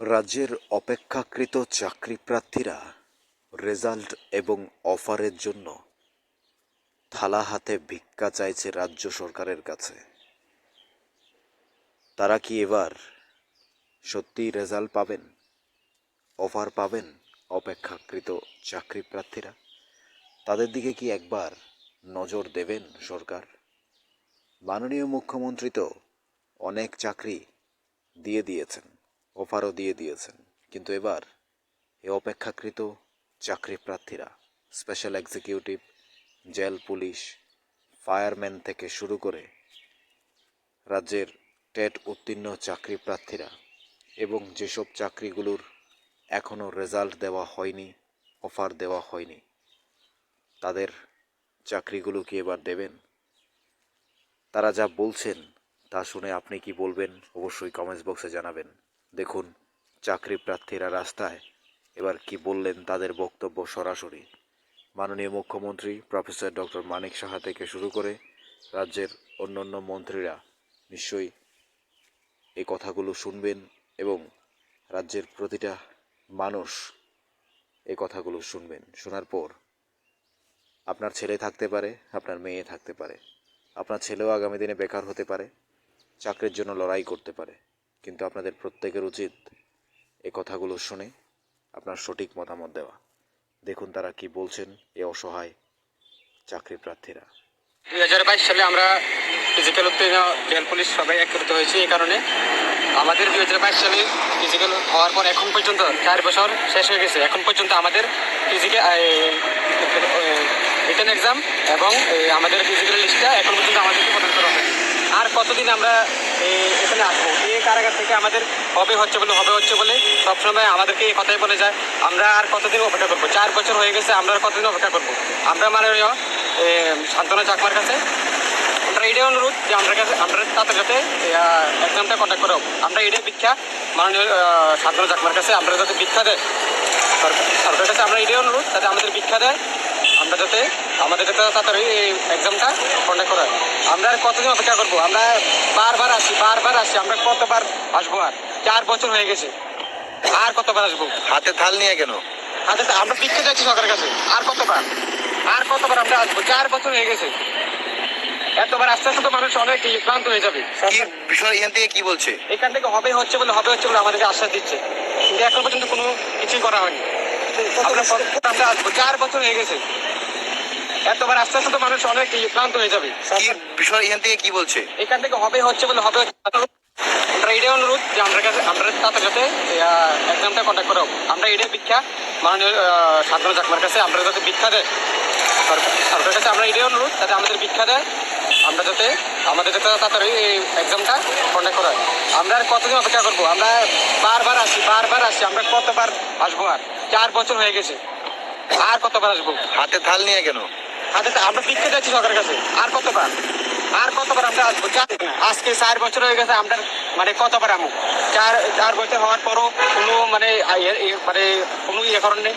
রাজ্যের অপেক্ষাকৃত চাকরি প্রার্থীরা রেজাল্ট এবং অফারের জন্য থালা হাতে ভিক্ষা চাইছে রাজ্য সরকারের কাছে। তারা কি এবার সত্যি রেজাল্ট পাবেন, অফার পাবেন অপেক্ষাকৃত চাকরি প্রার্থীরা? তাদের দিকে কি একবার নজর দেবেন সরকার? মাননীয় মুখ্যমন্ত্রী তো অনেক চাকরি দিয়ে দিয়েছেন। অফারও দিয়ে দিয়েছেন। কিন্তু এবার এ অপেক্ষাকৃত চাকরি প্রার্থীরা special executive jail police fireman থেকে শুরু করে রাজ্যের টেট উত্তীর্ণ চাকরি প্রার্থীরা এবং যেসব চাকরিগুলোর এখনও রেজাল্ট দেওয়া হয়নি অফার দেওয়া হয়নি, তাদের চাকরিগুলো কি এবার দেবেন? তারা যা বলছেন তা শুনে আপনি কি বলবেন অবশ্যই কমেন্টস বক্সে জানাবেন। দেখুন, চাকরি প্রার্থীরা রাস্তায়। এবার কি বললেন তাদের বক্তব্য সরাসরি? মাননীয় মুখ্যমন্ত্রী, প্রফেসর ডক্টর মানিক সাহা থেকে শুরু করে রাজ্যের অন্যান্য মন্ত্রীরা নিশ্চয়ই এই কথাগুলো শুনবেন এবং রাজ্যের প্রতিটা মানুষ এই কথাগুলো শুনবেন। শোনার পর আপনার ছেলে থাকতে পারে, আপনার মেয়ে থাকতে পারে। আপনার ছেলেও আগামী দিনে বেকার হতে পারে, চাকরির জন্য লড়াই করতে পারে। কিন্তু আপনাদের প্রত্যেকের উচিত এই কথাগুলো শুনে আপনার সঠিক মতামত দেওয়া। দেখুন তারা কি বলছেন এ অসহায় চাকরি প্রার্থীরা। দুই হাজার বাইশ সালে আমরা ফিজিক্যাল উত্তীর্ণ জেল পুলিশ সবাই একত্রিত হয়েছি এই কারণে। আমাদের দুই হাজার বাইশ সালে ফিজিক্যাল হওয়ার পর এখন পর্যন্ত চার বছর শেষ হয়ে গেছে। এখন পর্যন্ত আমাদের ফিজিক্যাল রিটার্ন এক্সাম এবং আমাদের ফিজিক্যাল লিস্টটা এখন পর্যন্ত আমাদেরকে প্রদান করা হয় আর কতদিন আমরা এখানে আসব? এই কারাগার থেকে আমাদের হবে হচ্ছে বলে হবে হচ্ছে বলে সবসময় আমাদেরকে এই কথাই বলে যায়। আমরা আর কতদিন অপেক্ষা করব? চার বছর হয়ে গেছে আমরা আর কতদিন অপেক্ষা করব? আমরা এ, শান্তনা চাকমার কাছে আমরা এটাই অনুরোধ যে আমরা কাছে আমরা তাদের সাথে এক্সামটা কন্ট্যাক্ট করাও আমরা এটাই ভিক্ষা মাননীয় শান্তনা চাকমার কাছে আমরা যাতে ভিক্ষা দেয়। সরকার কাছে আমরা এটাই অনুরোধ যাতে আমাদের ভিক্ষা দেয়। আমরা যাতে আমাদের যাতে তাড়াতাড়ি এই এক্সামটা কন্ডাক্ট করা আমরা আর কতদিন অপেক্ষা করব? আমরা বারবার আসি বারবার আসি। আমরা কতবার আসব আর? চার বছর হয়ে গেছে। আর কতবার আসব? হাতে থাল নিয়ে কেন? আচ্ছা তা আমরা ভিক্ষা যাচ্ছি সরকারের কাছে। আর কতবার? আর কতবার আমরা আসব? চার বছর হয়ে গেছে। এতবার আস্তে আস্তে তো মানুষ অনেক ক্লান্ত হয়ে যাবে। কি বিষয় এখান থেকে কি বলছে? এখান থেকে হবে হচ্ছে বলে হবে হচ্ছে বলে আমাদেরকে আশ্বাস দিচ্ছে। কিন্তু এখন পর্যন্ত কোনো কিছুই করা হয়নি। আমরা চার বছর হয়ে গেছে। এতবার আস্তে আস্তে তো মানুষ অনেক ক্লান্ত হয়ে যাবে। কি বিষয়? এখান থেকে কি বলছে? এখান থেকে হবে হচ্ছে বলে হবে আমরা এটাই অনুরোধ যে আমরা কাছে আমরা তাদের কাছে এক্সামটা কন্ট্যাক্ট করাও আমরা এটাই ভিক্ষা মাননীয় সাধারণ চাকমার কাছে আমরা যাতে ভিক্ষা দেয়। সরকার কাছে আমরা এটাই অনুরোধ যাতে আমাদের ভিক্ষা দেয়। আমরা যাতে আমাদের যাতে তাড়াতাড়ি এই এক্সামটা কন্ডাক্ট করা হয়। আমরা আর কতদিন অপেক্ষা করব? আমরা বারবার আসি বারবার আসি। আমরা কতবার আসব আর? চার বছর হয়ে গেছে। আর কতবার আসব? হাতে থাল নিয়ে কেন? আচ্ছা তা আমরা ভিক্ষা যাচ্ছি সরকারের কাছে। আর কতবার? আর কতবার আমরা আসব? আজকে চার বছর হয়ে গেছে আমরা মানে কতবার আমু চার চার বছর হওয়ার পরও কোনো মানে মানে কোনো ইয়ে করেন নেই।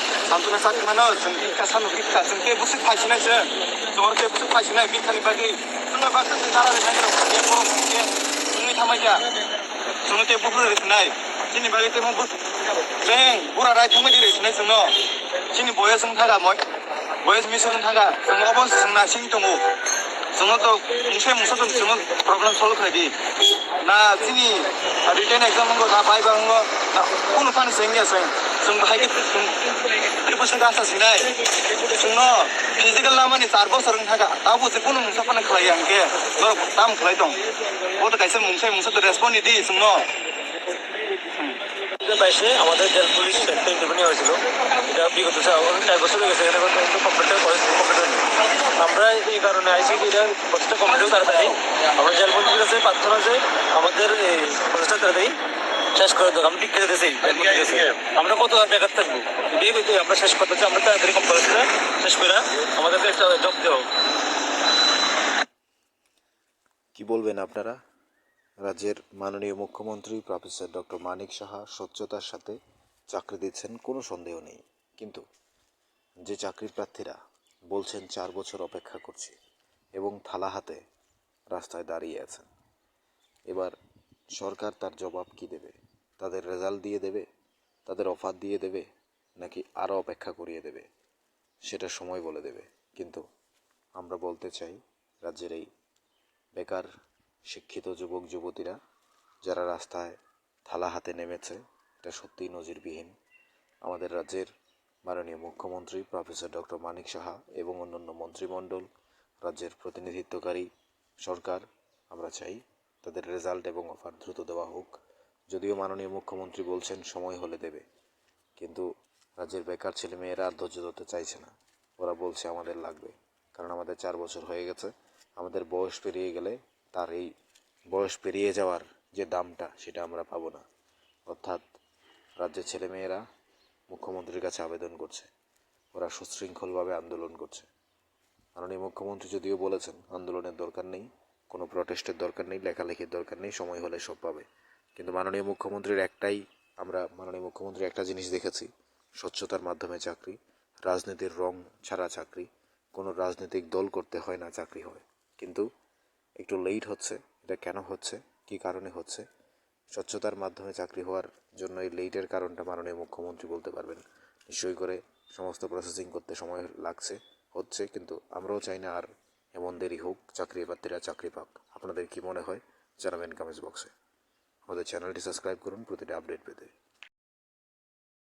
감독은 하나 좀 일카산 우리카 좀꽤 무슨 파시네 좀 저렇게 무슨 파시네 미카니까지 정말 봤던 사람을 생각하고 뭐 이게 정리 담아야. 정말 때 부분을 했나요? 진이 말기 때문에 무슨 쟁 우라라 경험이 됐으네 정말 진이 뭐야 성타가 뭐 뭐야 미성타가 정말 어번 성나 신동우. 정말도 무쇠 무서운 정말 프로그램 솔로카기. 나 진이 리턴 액션 한거다 바이바한 거나 오늘 파는 생겼어요 बाहाय जों बोसोर गासा सिनाय जोंनो फिजिकेल लामानि चार बोसोर थागा दाबो जे কোনো मुसे फानि खालायो आंके दाम खालाय दं बत गायसे मुसे मुसे रेसपन्स निदि जोंनो বাইশে আমাদের জেল পুলিশ একটা ইন্টারভিউ হয়েছিল এটা বিগত চা- অনেক চার বছর হয়ে গেছে এখানে কিন্তু কমপ্লিট কমপ্লিট হয়নি আমরা এই কারণে আইসি কি এটা প্রসেসটা কমপ্লিট হোক তাড়াতাড়ি আমরা জেল পুলিশের কাছে প্রার্থনা যে আমাদের এই প্রসেসটা তাড়াতাড়ি শেষ করে দেবো আমি ঠিক করে দিয়েছি আমরা কত আর বেকার থাকব? এই দিকে আমরা শেষ করতে চাই, আমরা তাড়াতাড়ি কম্পারেশনে শেষ করে আমাদেরকে একটা জব দেওয়া কি বলবেন আপনারা? রাজ্যের মাননীয় মুখ্যমন্ত্রী প্রফেসর ডক্টর মানিক সাহা স্বচ্ছতার সাথে চাকরি দিচ্ছেন, কোনো সন্দেহ নেই। কিন্তু যে চাকরির প্রার্থীরা বলছেন, চার বছর অপেক্ষা করছি এবং থালা হাতে রাস্তায় দাঁড়িয়ে আছেন। এবার সরকার তার জবাব কি দেবে? তাদের রেজাল্ট দিয়ে দেবে? তাদের অফার দিয়ে দেবে? নাকি আরও অপেক্ষা করিয়ে দেবে? সেটা সময় বলে দেবে। কিন্তু আমরা বলতে চাই, রাজ্যের এই বেকার শিক্ষিত যুবক, যুবতীরা যারা রাস্তায় থালা হাতে নেমেছে, এটা সত্যিই নজিরবিহীন। আমাদের রাজ্যের মাননীয় মুখ্যমন্ত্রী প্রফেসর ডক্টর মানিক সাহা এবং অন্যান্য মন্ত্রিমণ্ডল, রাজ্যের প্রতিনিধিত্বকারী সরকার, আমরা চাই তাদের রেজাল্ট এবং অফার দ্রুত দেওয়া হোক। যদিও মাননীয় মুখ্যমন্ত্রী বলছেন, সময় হলে দেবে। কিন্তু রাজ্যের বেকার ছেলে মেয়েরা আর ধৈর্য ধরতে চাইছে না। ওরা বলছে, আমাদের লাগবে। কারণ আমাদের চার বছর হয়ে গেছে। আমাদের বয়স পেরিয়ে গেলে তার এই বয়স পেরিয়ে যাওয়ার যে দামটা, সেটা আমরা পাবো না। অর্থাৎ রাজ্যের ছেলেমেয়েরা মুখ্যমন্ত্রীর কাছে আবেদন করছে। ওরা সুশৃঙ্খলভাবে আন্দোলন করছে। মাননীয় মুখ্যমন্ত্রী যদিও বলেছেন, আন্দোলনের দরকার নেই। কোনো প্রটেস্টের দরকার নেই, লেখালেখির দরকার নেই, সময় হলে সব পাবে। কিন্তু মাননীয় মুখ্যমন্ত্রীর একটাই, আমরা মাননীয় মুখ্যমন্ত্রীর একটা জিনিস দেখেছি, স্বচ্ছতার মাধ্যমে চাকরি, রাজনীতির রং ছাড়া চাকরি, কোনো রাজনৈতিক দল করতে হয় না, চাকরি হয়। কিন্তু একটু লেট হচ্ছে, এটা কেন হচ্ছে, কী কারণে হচ্ছে? স্বচ্ছতার মাধ্যমে চাকরি হওয়ার জন্য এই লেটের কারণটা মাননীয় মুখ্যমন্ত্রী বলতে পারবেন। নিশ্চয়ই করে সমস্ত প্রসেসিং করতে সময় লাগছে, হচ্ছে, কিন্তু আমরাও চাই না আর এমন দেরি হোক, চাকরি প্রার্থীরা চাকরি পাক। আপনাদের কি মনে হয়? জানাবেন কমেন্টস বক্সে। আমাদের চ্যানেলটি সাবস্ক্রাইব করুন, প্রতিটা আপডেট পেতে।